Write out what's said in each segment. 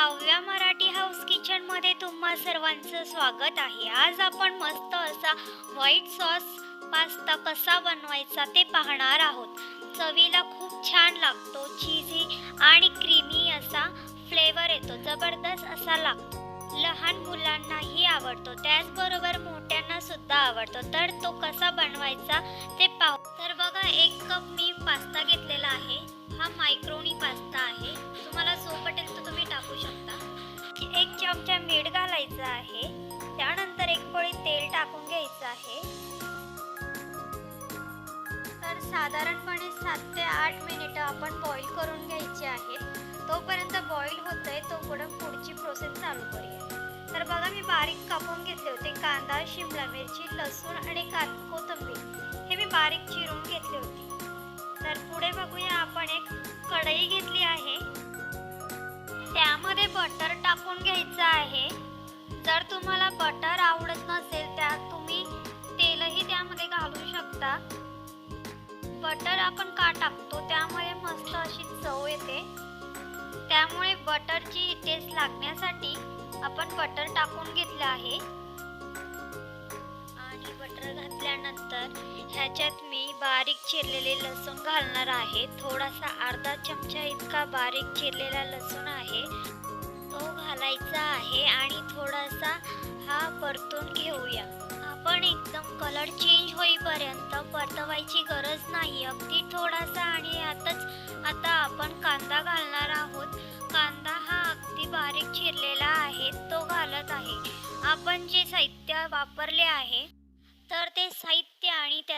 Kavya Marathi house किचनमध्ये तुम्हा सर्वांचं स्वागत आहे. आज आपण मस्त असा व्हाईट सॉस पास्ता कसा बनवायचा ते पाहणार आहोत. चवीला खूप छान लागतो चीजी आणि क्रीमी असा फ्लेवर येतो जबरदस्त असा लागतो. लहान मुलांनाही आवडतो त्याचबरोबर मोठ्यांना सुद्धा आवडतो. तर तो कसा बनवायचा ते पाहू. तर बघा एक कप मी पास्ता घेतलेला आहे. हा मायक्रोनी पास्ता आहे. तुम्हाला जो पटेल तर तुम्ही चमचा मीठ घालायचं आहे. त्यानंतर एक पळी तेल टाकून घ्यायचं आहे. तर साधारणपणे सात ते आठ मिनिटं आपण बॉईल करून घ्यायचे आहेत तोपर्यंत बॉईल होतंय तोपर्यंत पुढची प्रोसेस चालू करूया. तर बघा मी बारीक कापून घेतले होते. कांदा शिमला मिरची लसूण आणि का कोथिंबीर. हे मी बारीक चिरून घेतले होते. तर पुढे बघूया आपण एक कढई घेतली आहे. त्यामध्ये बटर टाकून घ्यायचं आहे. जर तुम्हाला बटर आवडत नसेल त्यात तुम्ही तेलही त्यामध्ये घालू शकता. बटर आपण का टाकतो? त्यामुळे मस्त अशी चव येते. त्यामुळे बटरची टेस्ट लागण्यासाठी आपण बटर टाकून घेतलं आहे. आणि बटर घातल्यानंतर ह्याच्यात मी बारीक चिरलेले लसूण घालणार आहे. थोडासा अर्धा चमचा इतका बारीक चिरलेला लसूण आहे. तो घालायचा आहे आणि थोडासा हा परतून घेऊया. आपण एकदम कलर चेंज होईपर्यंत परतवायची गरज नाही. अगदी थोडासा आणि आताच आता आपण कांदा घालणार आहोत. कांदा हा अगदी बारीक चिरलेला आहे. तो घालत आहे. आपण जे साहित्य वापरले आहे तर ते साहित्य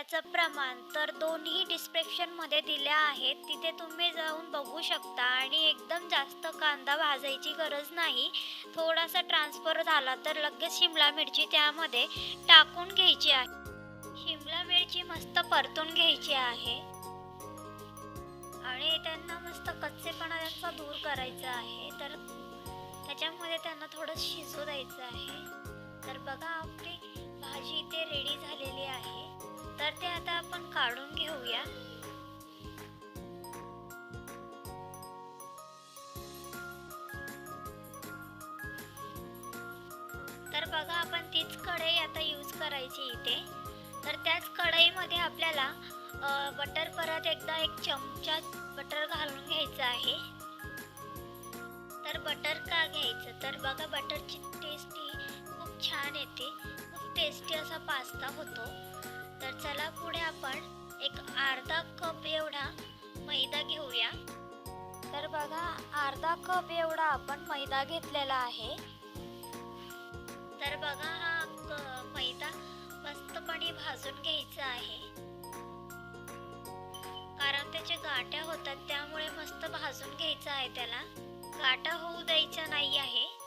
त्याचं प्रमाण तर दोन्ही डिस्क्रिप्शनमध्ये दिल्या आहेत. तिथे तुम्ही जाऊन बघू शकता आणि एकदम जास्त कांदा भाजायची गरज नाही. थोडासा ट्रान्सफर झाला तर लगेच शिमला मिरची त्यामध्ये टाकून घ्यायची आहे. शिमला मिरची मस्त परतून घ्यायची आहे. आणि त्यांना मस्त कच्चेपणा त्यांचा दूर करायचा आहे. तर त्याच्यामध्ये त्यांना थोडं शिजू द्यायचं आहे. तर बघा आपली भाजी इथे रेडी झालेली आहे. तर ते आता आपण काढून घेऊया. तर बघा आपण तीच कढई आता यूज करायची इथे. तर त्याच कढईमध्ये आपल्याला बटर परत एकदा एक चमचा बटर घालून घ्यायचं आहे. तर बटर का घ्यायचं? तर बघा बटरची टेस्ट ही खूप छान येते. खूप टेस्टी असा पास्ता होतो. तर चला पुढे आपण एक अर्धा कप एवढा मैदा घेऊया. तर बघा अर्धा कप एवढा आपण मैदा घेतलेला आहे. तर बघा हा मैदा मस्तपणे भाजून घ्यायचा आहे. कारण त्याचे गाठ्या होतात त्यामुळे मस्त भाजून घ्यायचं आहे त्याला. गाठा होऊ द्यायचा नाही आहे.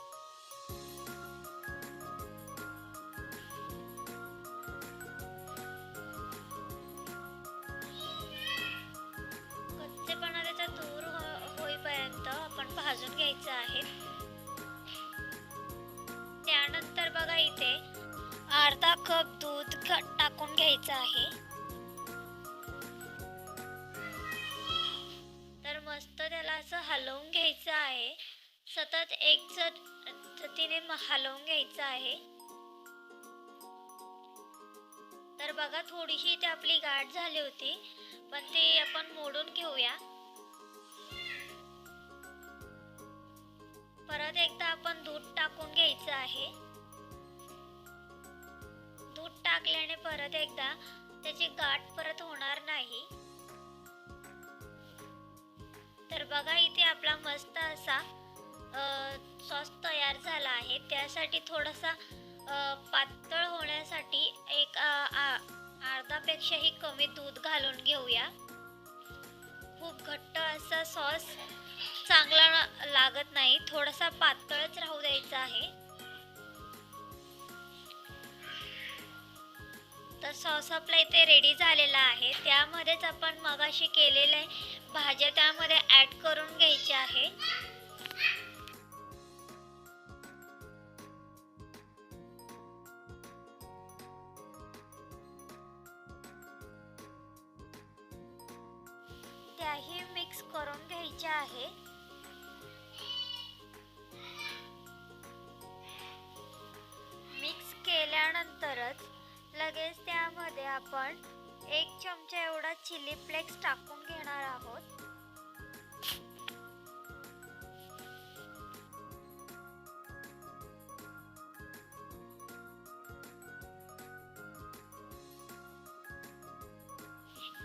घ्यायचं आहे. त्यानंतर बघा इथे अर्धा कप दूध टाकून घ्यायचं आहे. तर मस्त त्याला असं हलवून घ्यायचं आहे. सतत एक जतीने हलवून घ्यायचं आहे. तर बघा थोडीशी ते आपली गाठ झाली होती. पण ते आपण मोडून घेऊया. परत एकदा आपण दूध टाकून घ्यायचं आहे. दूध टाकल्याने परत एकदा त्याची गाठ परत होणार नाही. तर बघा इथे आपला मस्त असा सॉस तयार झाला आहे. त्यासाठी थोडासा पातळ होण्यासाठी एक आ- अर्धापेक्षाही कमी दूध घालून घेऊया. खूप घट्ट असा सॉस. चांगला लागत नाही. थोडासा पातळच राहू द्यायचा आहे. तर सॉस आपला इथे रेडी झालेला आहे. त्यामध्येच आपण मगाशी केलेले भाज्या त्यामध्ये ऍड करून घ्यायच्या आहे. त्याही मिक्स करून घ्यायच्या आहे. त्यामध्ये आपण एक चमचा एवढा चिली फ्लेक्स टाकून घेणार आहोत.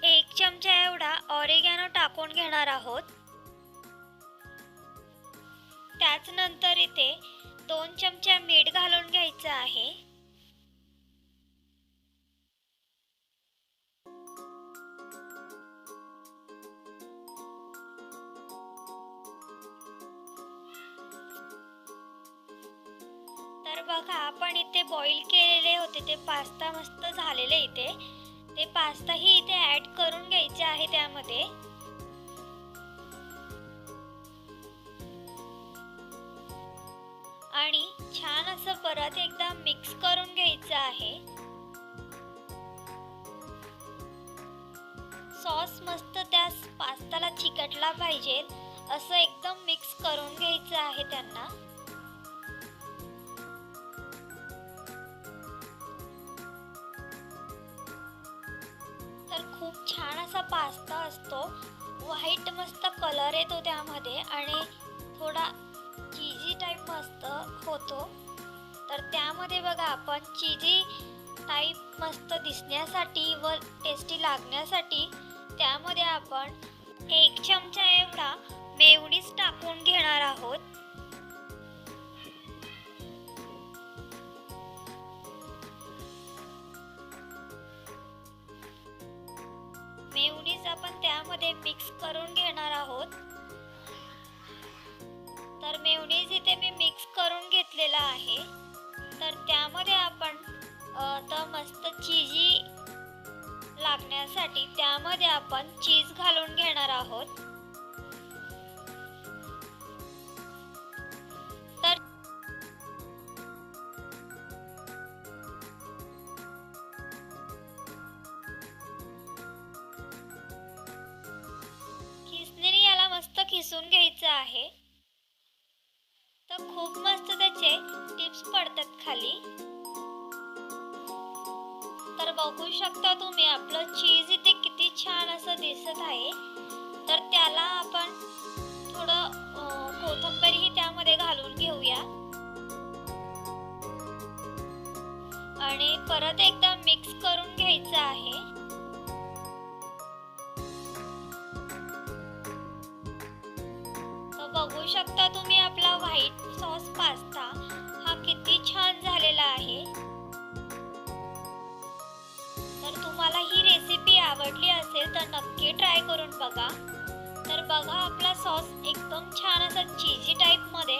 एक चमचा एवढा ऑरिगॅनो टाकून घेणार आहोत. त्याच नंतर इथे दोन चमचा मीठ घालून घ्यायचं आहे. बघा आपण इथे बॉईल केलेले होते. ते पास्ता मस्त झालेले इथे. ते पास्ताही इथे ॲड करून घ्यायचे आहे त्यामध्ये. आणि छान असं परत एकदा मिक्स करून घ्यायचं आहे. सॉस मस्त त्या पास्ताला चिकटला पाहिजे. असं एकदम मिक्स करून घ्यायचं आहे त्यांना. असा पास्ता असतो. व्हाईट मस्त कलर येतो त्यामध्ये आणि थोडा चीजी टाईप मस्त होतो. तर त्यामध्ये बघा आपण चीजी टाईप मस्त दिसण्यासाठी व टेस्टी लागण्यासाठी त्यामध्ये आपण एक चमचा एवढा मेवणीच टाकून घेणार आहोत. घेतलेला आहे. तर त्यामध्ये आपण तर मस्त चिजी लागण्यासाठी त्यामध्ये आपण चीज घालून घेणार आहोत. तर खिसणीने याला मस्त खिसून घ्यायचं आहे. तर खूप मस्त चिप्स पडतात खाली. तर बघू शकता तुम्ही आपलं चीज इथे किती छान असं दिसत आहे. तर त्याला आपण थोडं कोथंबरीही त्यामध्ये घालून घेऊया. आणि परत एकदा मिक्स करून घ्यायचं आहे. तर बघू शकता तुम्ही आपला व्हाईट सॉस पास्ता छान झालेला आहे. तर तुम्हाला ही रेसिपी आवडली असेल तर नक्की ट्राय करून बघा. तर बघा आपला सॉस एकदम छान असा चीजी टाईपमध्ये